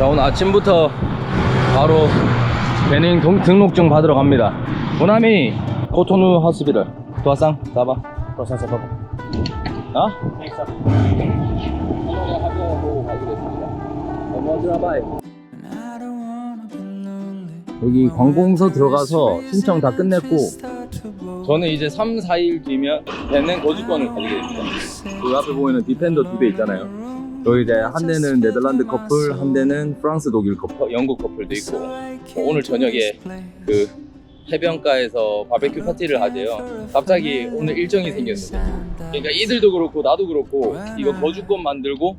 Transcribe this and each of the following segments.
자 오늘 아침부터 바로 베닝 동- 등록증 받으러 갑니다. 모나미 코토누 하스비를. 도화상 사바 도화상 사바 어? 여기 관공서 들어가서 신청 다 끝냈고 저는 이제 3, 4일 뒤면 베닝 거주권을 가지게 됩니다. 그 앞에 보이는 디펜더 두 대 있잖아요 여기 이제 한 대는 네덜란드 커플, 한 대는 프랑스 독일 커플, 영국 커플도 있고 뭐 오늘 저녁에 그 해변가에서 바베큐 파티를 하재요. 갑자기 오늘 일정이 생겼는데 그러니까 이들도 그렇고 나도 그렇고 이거 거주권 만들고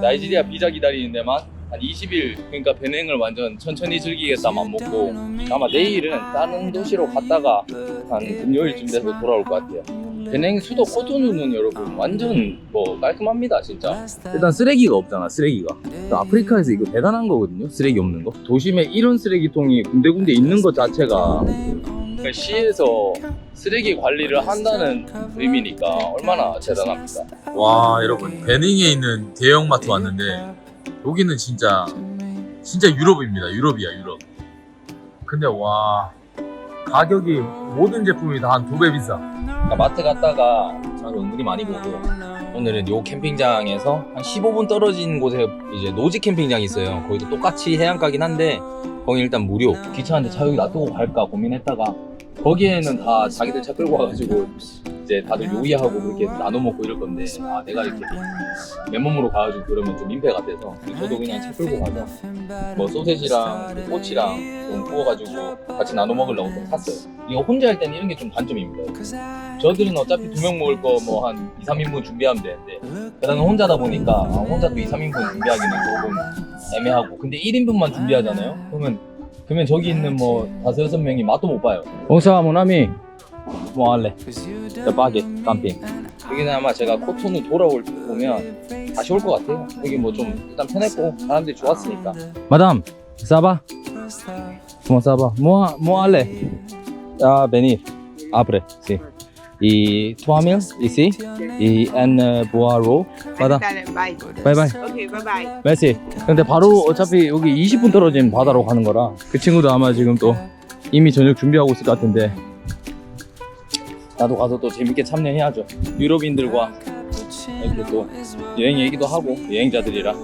나이지리아 비자 기다리는 데만 한 20일 그러니까 배냉을 완전 천천히 즐기겠다 맘 먹고 아마 내일은 다른 도시로 갔다가 한 금요일쯤 돼서 돌아올 것 같아요. 베냉 수도 코토누는 여러분 완전 뭐 깔끔합니다 진짜. 일단 쓰레기가 없잖아 쓰레기가. 아프리카에서 이거 대단한 거거든요 쓰레기 없는 거. 도심에 이런 쓰레기통이 군데군데 있는 것 자체가 그러니까 시에서 쓰레기 관리를 한다는 의미니까 얼마나 대단합니까? 와 여러분. 베닝에 있는 대형마트 왔는데 여기는 진짜 진짜 유럽입니다. 유럽이야 유럽. 근데 와 가격이 모든 제품이 다 한 두 배 비싸. 그러니까 마트 갔다가 차를 은근히 많이 보고. 오늘은 요 캠핑장에서 한 15분 떨어진 곳에 이제 노지 캠핑장이 있어요. 거기도 똑같이 해안가긴 한데 거기 일단 무료. 귀찮은데 차 여기 놔두고 갈까 고민했다가 거기에는 다 자기들 차 끌고 와가지고 이제 다들 요리하고 그렇게 나눠 먹고 이럴 건데 아 내가 이렇게 맨몸으로 가가지고 그러면 좀 민폐 같아서 저도 그냥 차 끌고 가서 뭐 소세지랑 그 꼬치랑 좀 구워가지고 같이 나눠 먹으려고 좀 샀어요. 이거 혼자 할 때는 이런 게 좀 단점입니다. 저들은 어차피 두 명 먹을 거 뭐 한 2, 3인분 준비하면 되는데 나는 혼자다 보니까 아, 혼자 또 2, 3인분 준비하기는 조금 애매하고 근데 1인분만 준비하잖아요? 그러면 그러면 저기 있는 뭐 다섯 여섯 명이 맛도 못 봐요. 옹사 모나미. 뭐 할래? 빠게 깜핑. 여기는 아마 제가 코토누 돌아올 때 보면 다시 올 것 같아요. 여기 뭐 좀 일단 편했고 사람들이 좋았으니까. 마담 싸바? 뭐 싸바? 뭐, 뭐 할래? 아 베니. 아브레 시 trois mille ici euh, bois raw 바다. 바이바이. bye bye. 메시. 근데 바로 어차피 여기 20분 떨어진 바다로 가는 거라 그 친구도 아마 지금 또 이미 저녁 준비하고 있을 것 같은데 나도 가서 또 재밌게 참여해야죠. 유럽인들과 이렇게 또 여행 얘기도 하고 여행자들이랑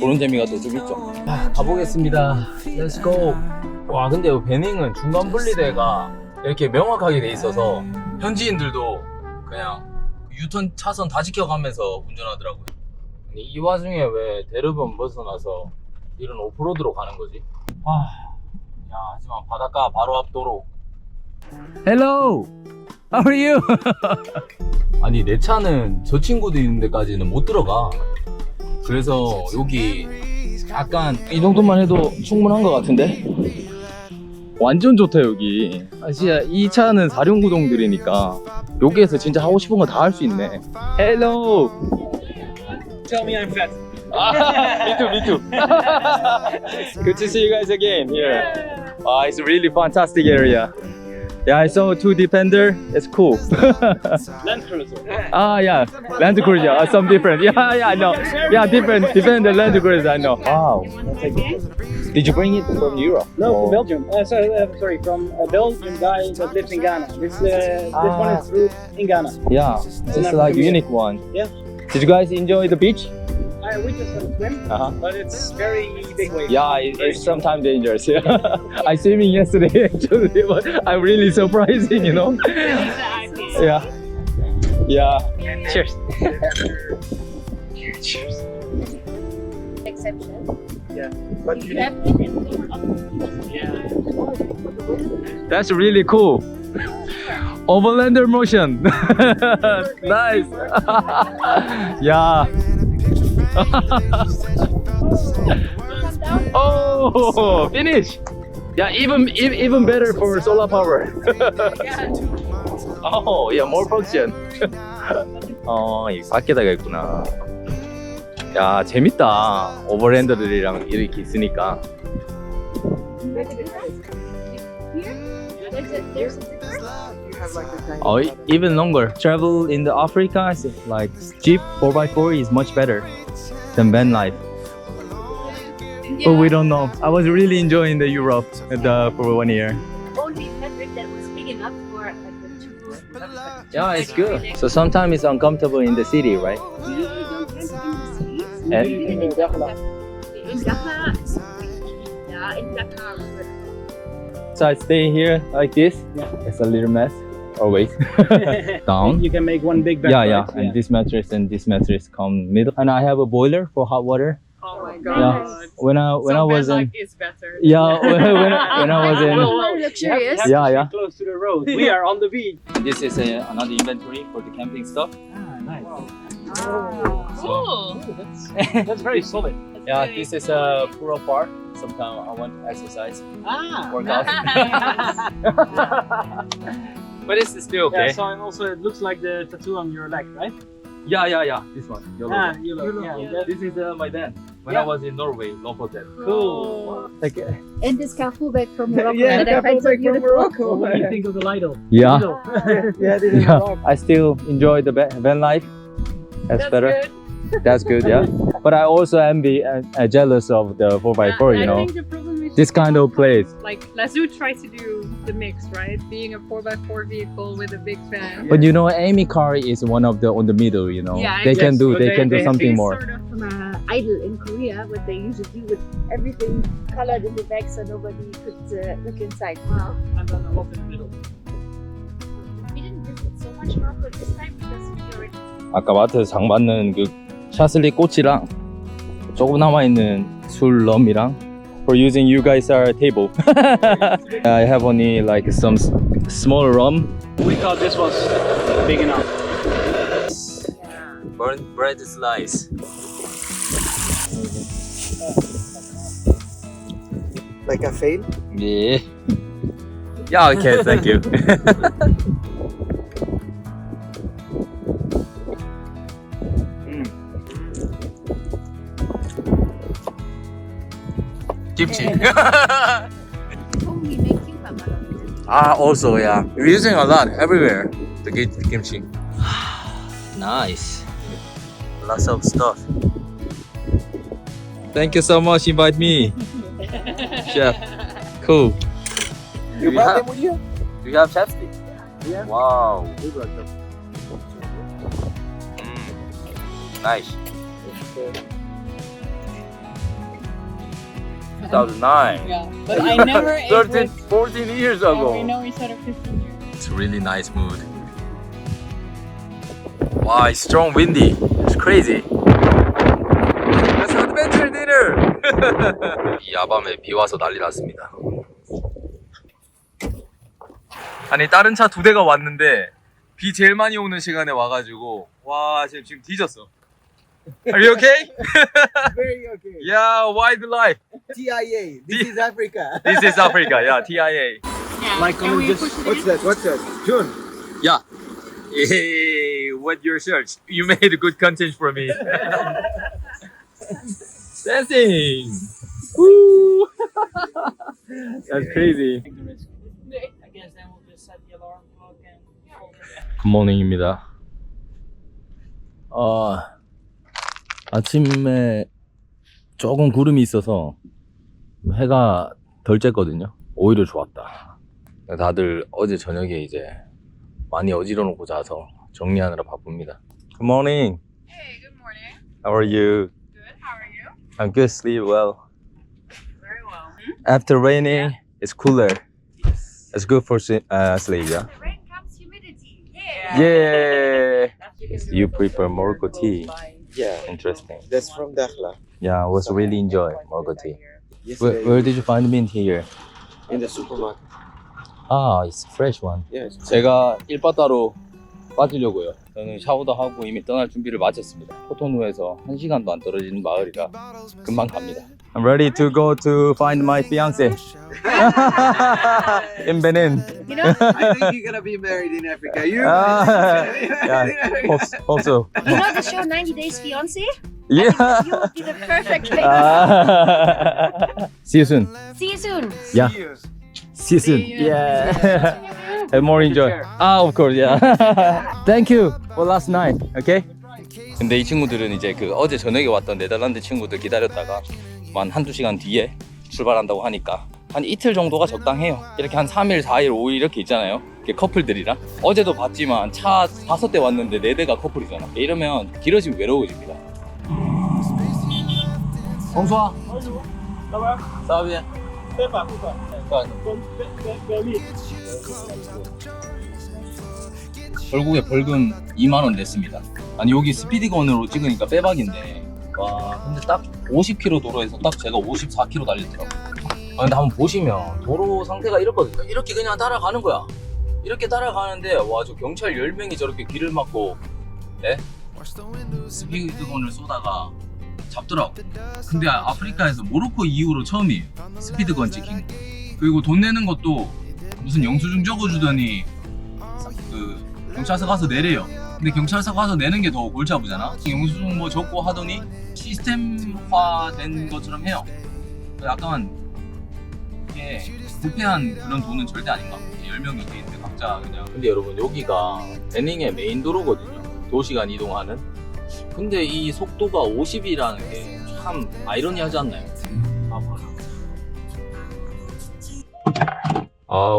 그런 재미가 또 좀 있죠. 아, 가보겠습니다. Let's go. 와 근데 이 베닝은 중간 분리대가 이렇게 명확하게 돼 있어서 현지인들도 그냥 유턴 차선 다 지켜가면서 운전하더라고요 근데 이 와중에 왜 대르번 벗어나서 이런 오프로드로 가는 거지? 아, 야 하지만 바닷가 바로 앞 도로. Hello, how are you? 아니 내 차는 저 친구도 있는 데까지는 못 들어가. 그래서 여기 약간 이 정도만 해도 충분한 것 같은데? 완전 좋다 여기. 아 진짜 이 차는 사륜구동들이니까 여기에서 진짜 하고 싶은 거 다 할 수 있네. Hello. Tell me I'm fat. Ah, me too, me too. Good to see you guys again here. Ah, it's a really fantastic area. Yeah, I saw two Defender. It's cool. Land Cruiser. ah, yeah, Land Cruiser. Uh, some different. Yeah, yeah, I know. Yeah, different. Defender, Land Cruiser. I know. Wow. Did you bring it from Europe? No, from Belgium. Uh, sorry, uh, sorry, from a Belgian guy that lives in Ghana. This, uh, this one Ah. is brewed in Ghana. Yeah, it's never like from unique one. Yeah. Did you guys enjoy the beach? Uh, we just had swim, Uh-huh. but it's very big wave. Yeah, it, it's sometimes dangerous. Yeah, I swimming yesterday actually, but I'm really surprising, you know. Yeah, yeah. Cheers. Cheers. exception. Yeah. But You have been yeah. That's really cool. Overlander motion. nice. yeah. Oh, finish. Yeah, even e- even better for solar power. oh, yeah, more function. 어, 이 밖에다가 있구나. 야, 재밌다. 오버랜더들이랑 이렇게 있으니까. Oh, e- even longer. Travel in the Africa, like Jeep 4x4 is much better than van life. but we don't know. I was really enjoying the Europe the, for one year. Only fabric that was big enough for like the two. Yeah, it's good. So sometimes it's uncomfortable in the city, right? We usually don't rent in the streets. Eh? We did it in Dakhla. In Dakhla. Yeah, in Dakhla. So I stay here like this. Yeah. It's a little mess. Always down. You can make one big bed. Yeah, yeah. right? And this mattress and this mattress come middle. And I have a boiler for hot water. Oh my god. Yeah. god. When I when so I was in life is better. yeah when, when, I, when I was in More You have- luxurious. have Yeah, yeah. Close to the road. We are on the beach. this is a, another inventory for the camping stuff. Ah, nice. Oh, Cool. That's, that's very solid. Yeah, this is a puro park. Sometimes I want to exercise, Ah. work out. But it's still okay. Yeah, so and also it looks like the tattoo on your leg, right? Yeah, yeah, yeah. This one. Yellow. Ah, you look. Yeah, Yeah. that- This is uh, my dad. When Yeah. I was in Norway, local dad. cool. Okay. And this Carrefour bag from Morocco Yeah, that I find so beautiful. What do you think of the Lido? yeah, Lido. yeah, this is yeah. I still enjoy the van life. That's, That's better. good. That's good, yeah. But I also envy and uh, jealous of the 4x4, Yeah, you I know think the problem is This kind of place. like Lazoo tried to do the mix, right? Being a 4x4 vehicle with a big fan. But you know, Amy car is one of the on the middle, you know. Yeah, they yes, can do, but they, they- can do they- something It's more. Sort of, From uh, Idol in Korea, what they usually do with everything colored in the back so nobody could uh, look inside. Wow. And then a lot in the middle. We didn't visit so much Morocco this time because we already 아까 마트에서 장 받는 그 샤슬리 꼬치랑 조금 남아 있는 술 럼이랑 for using you guys our table. I have only like some s- small rum. We thought this was big enough. Burnt bread slice. Like a fail. Yeah. Yeah, okay, thank you. Kimchi. only make kimbap out of it. ah, also, yeah. We're using a lot everywhere. The ki- kimchi. nice. Lots of stuff. Thank you so much. Invite me, chef. Cool. You We brought have- them with you? Do you have chapstick? Yeah. Wow. We brought them. Mm. Nice. 2009. Yeah, but I never ate 13, with. 14 years Yeah, ago. we know each other 15 years. It's really nice mood. Wow, it's strong windy. It's crazy. Let's adventure dinner. 이 야밤에 비 와서 난리 났습니다. 아니 다른 차 두 대가 왔는데 비 제일 많이 오는 시간에 와가지고 와 지금 지금 뒤졌어. Are you okay? Very okay. yeah, wildlife. TIA. This is Africa. This is Africa. Yeah, TIA. Like Can on we this- push it What's in? that? What's that? June. Yeah. Hey, what your search? You made a good content for me. Dancing. Woo! That's crazy. I guess then we'll just set the alarm clock and 굿모닝입니다. 어, 아침에 조금 구름이 있어서 해가 덜 쬐거든요. 오히려 좋았다. 다들 어제 저녁에 이제 많이 어지러 놓고 자서 정리하느라 바쁩니다. Good morning. Hey, good morning. How are you? Good. How are you? I'm good. Sleep well. Very well. After raining, it's cooler. It's good for si- uh, sleep. Yeah. The rain comes humidity. Yeah. You prefer Morocco tea? Yeah. Interesting. That's from Dakhla. Yeah, I was really enjoy Morocco tea. Where, Yesterday where did you find mint here? in the supermarket. Ah, it's fresh one. Yes. 제가 일바따로 빠지려고요. 저는 샤워도 하고 이미 떠날 준비를 마쳤습니다. 코토누에서 한 시간도 안 떨어지는 마을이라 금방 갑니다. I'm ready to go to find my fiance in Benin. You know, I think you're gonna be married in Africa. You. Ah, yeah, hope, hope so. you know the show 90 Days Fiance? Yeah. You would be the perfect candidate. Ah. See you soon. See you soon. Yeah. See you soon. Yeah. Have more enjoy. Ah, of course, yeah. Thank you for last night. Okay. 근데 이 친구들은 이제 그 어제 저녁에 왔던 네덜란드 친구들 기다렸다가 한 한두 시간 뒤에 출발한다고 하니까 한 이틀 정도가 적당해요. 이렇게 한 3일, 4일, 5일 이렇게 있잖아요. 이렇게 커플들이랑. 어제도 봤지만 차 다섯 대 왔는데 네 대가 커플이잖아. 이러면 길어지면 외로워집니다. 봉수아. 사비야. 결국에 벌금 2만 원 냈습니다. 아니 여기 스피드건으로 찍으니까 빼박인데 와 근데 딱 50km 도로에서 딱 제가 54km 달렸더라고. 아 근데 한번 보시면 도로 상태가 이렇거든요. 이렇게 그냥 따라가는 거야. 이렇게 따라가는데 와 저 경찰 10명이 저렇게 길을 막고 네? 스피드건을 쏘다가 잡더라고. 근데 아프리카에서 모로코 이후로 처음이에요. 스피드건 찍힌 거. 그리고 돈 내는 것도 무슨 영수증 적어주더니 그 경찰서 가서 내래요. 근데 경찰서 가서 내는 게 더 골치 아프잖아. 영수증 뭐 적고 하더니 시스템화된 것처럼 해요. 약간 이게 부패한 그런 돈은 절대 아닌가. 10명 이렇게 있는데 각자 그냥. 근데 여러분 여기가 베닝의 메인 도로거든요. 도시간 이동하는. 근데 이 속도가 50이라는 게 참 아이러니하지 않나요? 아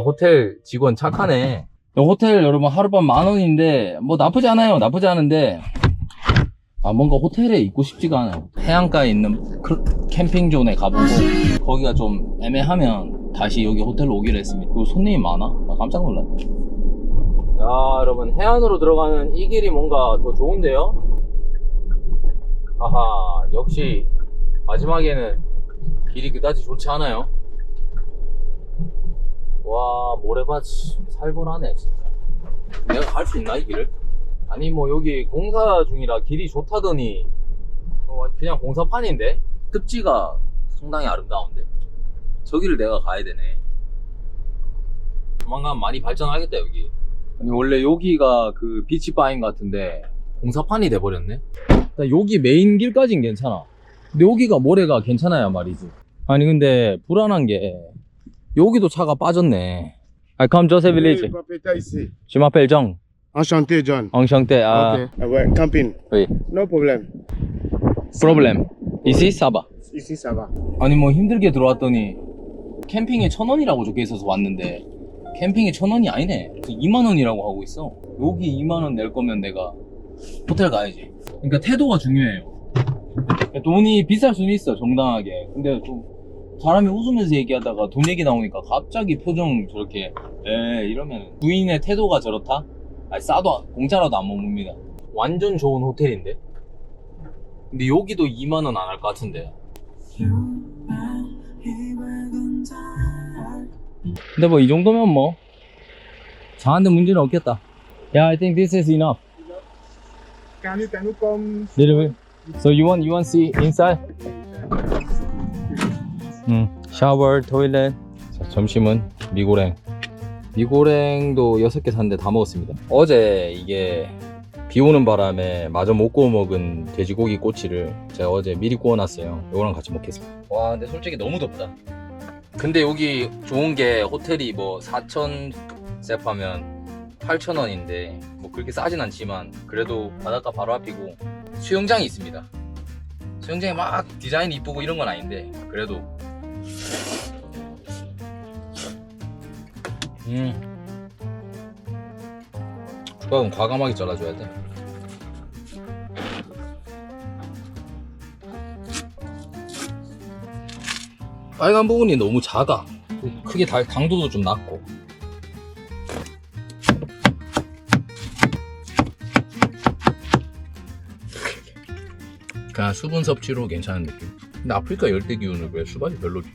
호텔 직원 착하네. 호텔 여러분 하룻밤 만 원인데 뭐 나쁘지 않아요. 나쁘지 않은데 아 뭔가 호텔에 있고 싶지가 않아요. 해안가에 있는 크- 캠핑존에 가보고 거기가 좀 애매하면 다시 여기 호텔로 오기로 했습니다. 그리고 손님이 많아. 나 깜짝 놀랐네. 야 여러분 해안으로 들어가는 이 길이 뭔가 더 좋은데요? 아하 역시 마지막에는 길이 그다지 좋지 않아요. 와 모래밭 살벌하네 진짜. 내가 갈 수 있나 이 길을? 아니 뭐 여기 공사 중이라 길이 좋다더니 어, 그냥 공사판인데? 습지가 상당히 아름다운데? 저기를 내가 가야 되네. 조만간 많이 발전하겠다 여기. 아니 원래 여기가 그 비치바인 같은데 공사판이 돼버렸네? 나 여기 메인 길까진 괜찮아. 근데 여기가 모래가 괜찮아야 말이지. 아니 근데 불안한 게 여기도 차가 빠졌네. I come Joseph Village. Je m'appelle Jean. Enchanté, John. Enchanté. Ah, Ok. Ah ouais, camping. oui. No problème. Problem. Ici, ça va. Ici, ça va. 아니 뭐 힘들게 들어왔더니 캠핑에 천 원이라고 적혀 있어서 왔는데 캠핑에 천 원이 아니네. 2만 원이라고 하고 있어. 여기 2만 원 낼 거면 내가 호텔 가야지. 그러니까 태도가 중요해요. 돈이 비쌀 수는 있어 정당하게. 근데 좀 사람이 웃으면서 얘기하다가 돈 얘기 나오니까 갑자기 표정 저렇게 에 이러면 부인의 태도가 저렇다? 아니 싸도 공짜라도 안 먹습니다. 완전 좋은 호텔인데. 근데 여기도 2만 원 안 할 것 같은데. 근데 뭐 이 정도면 뭐 저한테 문제는 없겠다. Yeah, I think this is enough. Can you, can you come? Little bit. So you want you want see inside? 음, 샤워, 토일렛. 자, 점심은 미고랭. 미고랭도 6개 샀는데 다 먹었습니다. 어제 이게 비 오는 바람에 마저 못 구워 먹은 돼지고기 꼬치를 제가 어제 미리 구워놨어요. 이거랑 같이 먹겠습니다. 와, 근데 솔직히 너무 덥다. 근데 여기 좋은 게 호텔이 뭐 4천 셉하면 8천 원인데 뭐 그렇게 싸진 않지만 그래도 바닷가 바로 앞이고 수영장이 있습니다. 수영장이 막 디자인 이쁘고 이런 건 아닌데 그래도 음 조각은 과감하게 잘라줘야 돼. 빨간 부분이 너무 작아. 크게 달, 강도도 좀 낮고. 그냥 수분 섭취로 괜찮은 느낌. 근데 아프리카 열대 기후는 왜 수박이 별로지?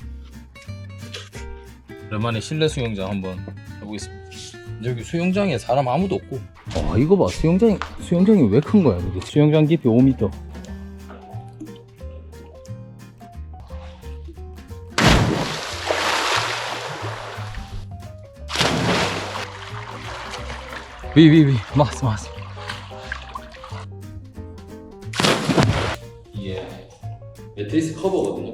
오랜만에 실내 수영장 한번 해보겠습니다. 여기 수영장에 사람 아무도 없고. 와 이거 봐 수영장 수영장이 왜 큰 거야? 이게 수영장 깊이 5m. 위위위 맞어 맞어. 매트리스 커버거든요.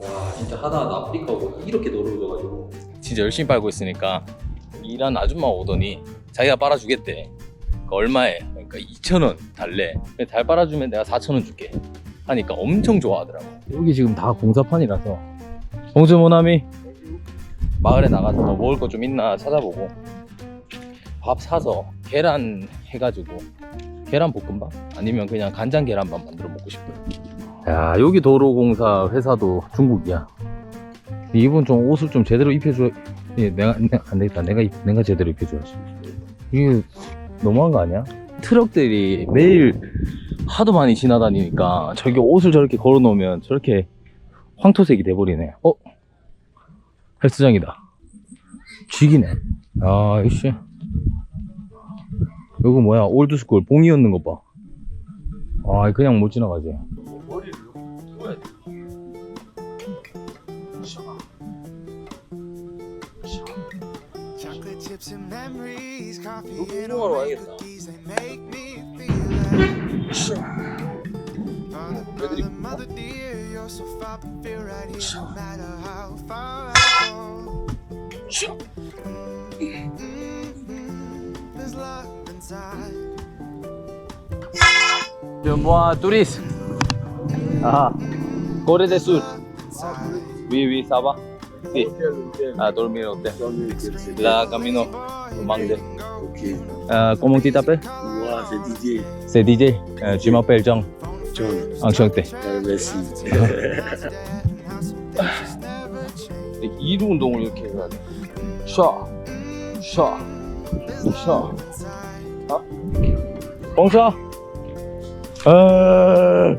와 진짜 하다 하다 아프리카 오고 이렇게 더러워져가지고 진짜 열심히 빨고 있으니까 일한 아줌마 오더니 자기가 빨아주겠대. 그 얼마에? 그러니까 2,000원 달래. 달 빨아주면 내가 4,000원 줄게. 하니까 엄청 좋아하더라고. 여기 지금 다 공사판이라서 봉주 모나미 마을에 나가서 뭐 먹을 거 좀 있나 찾아보고 밥 사서 계란 해가지고 계란 볶음밥 아니면 그냥 간장 계란밥 만들어 먹고 싶어요. 야 여기 도로공사 회사도 중국이야. 이분 좀 옷을 좀 제대로 입혀줘. 예, 내가 안 되겠다. 내가 입- 내가 제대로 입혀줘야지. 이게 너무한 거 아니야? 트럭들이 매일 하도 많이 지나다니니까 저기 옷을 저렇게 걸어놓으면 저렇게 황토색이 돼버리네. 어? 헬스장이다. 쥐기네. 아, 이씨. 이거 뭐야? 올드스쿨 봉이 얹는 거 봐. 아, 그냥 못 지나가지. wood. Chocolate chips and memories, coffee and cookies, they make me feel Father, mother dear, you're so far, but feel right here, no matter how far I go. Mm-hmm, mm-hmm, there's love inside. De moi, touriste. Ah. Corée du Sud. Oui, oui, ça va. Si. Ah, dormir au hôtel. La camino Mangde. Euh, comment tu t'appelles Moi, c'est Didier. C'est DJ. Euh, tu m'appelles Jean. John. Enchanté. Euh, merci. 이루 운동을 이렇게 해야 돼. 샤, 샤, 샤. 어? 봉사. 어,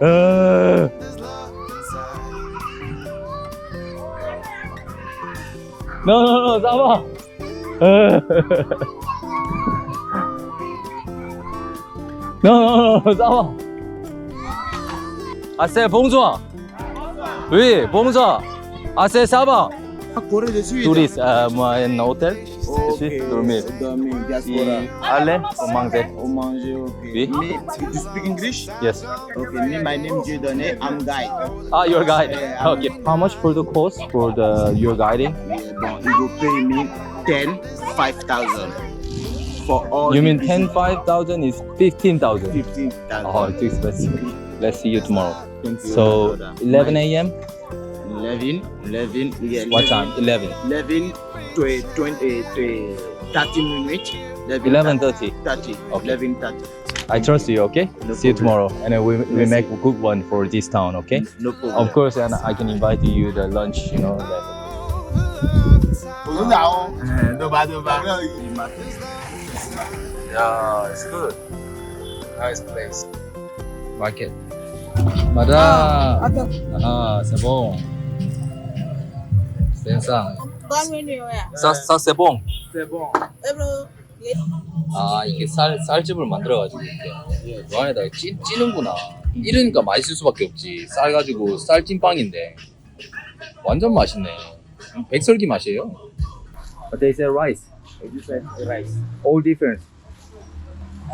어. No, no, no, 싸봐. 어. No, no, no, 싸봐. 아, 쎄, 봉주아. Ah, du Sud. Touriste, euh, moi, un hôtel. Ok. Ici, dormir. Dormir, diaspora. aller, au manger. Au manger, ok. Oui. Me, you speak English? Yes. Okay, me, my name is Dieudonné. I'm guide. Ah, your guide. Yeah. Okay. How much for the cost for the your guiding? Yeah, bon, you will pay me 10, 5,000. For all You mean visit, 10, 5,000 is 15,000. 15,000. Oh, it's expensive. Let's see you tomorrow. Thank you, So, 11 a.m. 11, 11, yeah, What time? 11. 11, 20, 20, 20, 30 minutes. 11.30. 30. Okay. 11, 30. I trust you, okay? No see you problem. tomorrow. And then we, we Yes. make a good one for this town, okay? No problem. Of course, and I can invite you the lunch, you know. Like, Doba, doba. Yeah, it's good. Nice place. Market. Madame. Ah, c'est bon. C'est ça. Ça c'est bon. C'est bon. 아, 이게 쌀, 쌀집을 만들어가지고 이렇게 요 안에다 찌, 찌는구나. 이러니까 맛있을 수밖에 없지. 쌀 가지고 쌀 찐빵인데. 완전 맛있네. 백설기 맛이에요. But they say rice. Different rice. All different.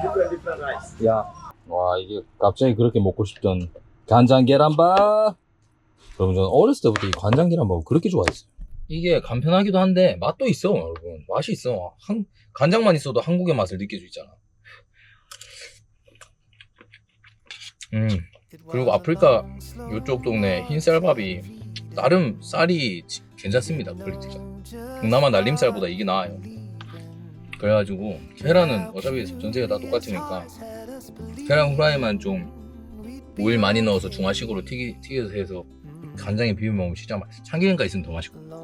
Different, different rice. 야. 와, 이게 갑자기 그렇게 먹고 싶던 간장 계란밥. 여러분, 저는 어렸을 때부터 이 간장 계란밥을 그렇게 좋아했어요. 이게 간편하기도 한데 맛도 있어, 여러분. 맛이 있어. 한, 간장만 있어도 한국의 맛을 느낄 수 있잖아. 음. 그리고 아프리카 요쪽 동네 흰쌀밥이 나름 쌀이 지- 괜찮습니다, 퀄리티가. 동남아 날림쌀보다 이게 나아요. 그래가지고 계란은 어차피 전체가 다 똑같으니까 계란 후라이만 좀 오일 많이 넣어서 중화식으로 튀기, 튀겨서 해서 간장에 비벼 먹으면 진짜 맛있어. 참기름가 있으면 더 맛있고. 음.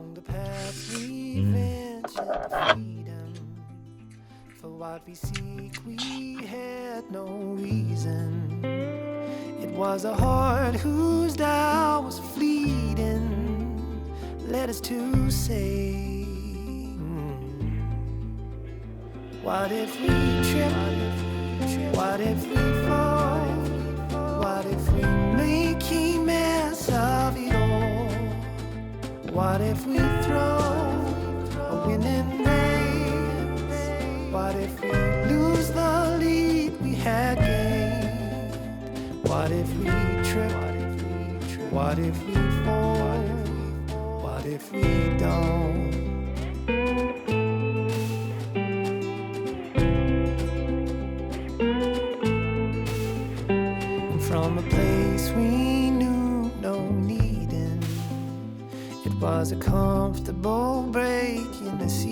What if we trip? What if we fall? What if we make a What if we throw a winning race? What if we lose the lead we had gained? What if we trip? What if we fall? Was a comfortable break in the sea.